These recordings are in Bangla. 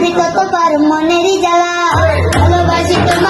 ভাবি ততবার মনেরই ভালোবাসি তোমাকে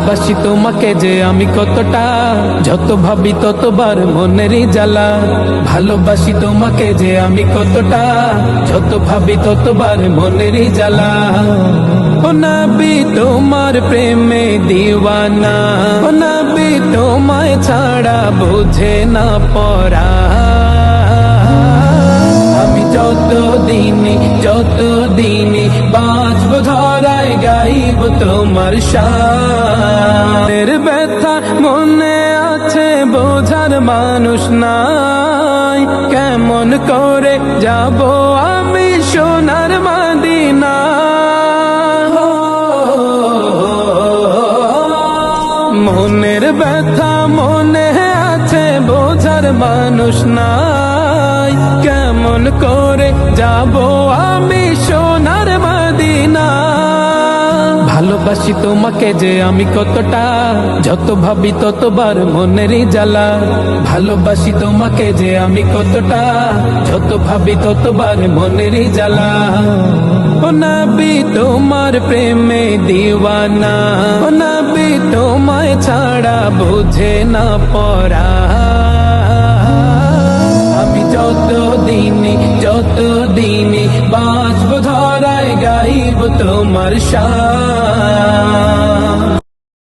ভালোবাসি তোমাকে যে আমি কতটা। যত ভাবি ততবার মনেরই জ্বালা। ভালোবাসি তোমাকে যে আমি কতটা। যত ভাবি ততবার মনেরই জ্বালা। নাবি তোমার প্রেমে দিওয়ানা। নাবি তোমায় ছাড়া বুঝে না পড়া। যত দিনই যত দিনই বাঁচব ধরায় গাইব তোমার শানের ব্যথা মনে আছে, বোঝার মানুষ নাই। কেমন করে যাব আমি সোনার মাদিনা? মনের ব্যথা মনে আছে, বোঝার মানুষ নাই। কেমন করে যাব আমি সোনার মদিনা? ভালোবাসি তোমাকে যে আমি কতটা, যত ভাবি ততবার মনেরই জ্বালা। ভালোবাসি তোমাকে যে আমি কতটা, যত ভাবি ততবার মনেরই জ্বালা। ও নাবি তোমার প্রেমে দিওয়ানা, ও নাবি তোমায় ছাড়া বুঝে না পড়া। দিনই বাঁচব ধরায় গাইব তোমার শান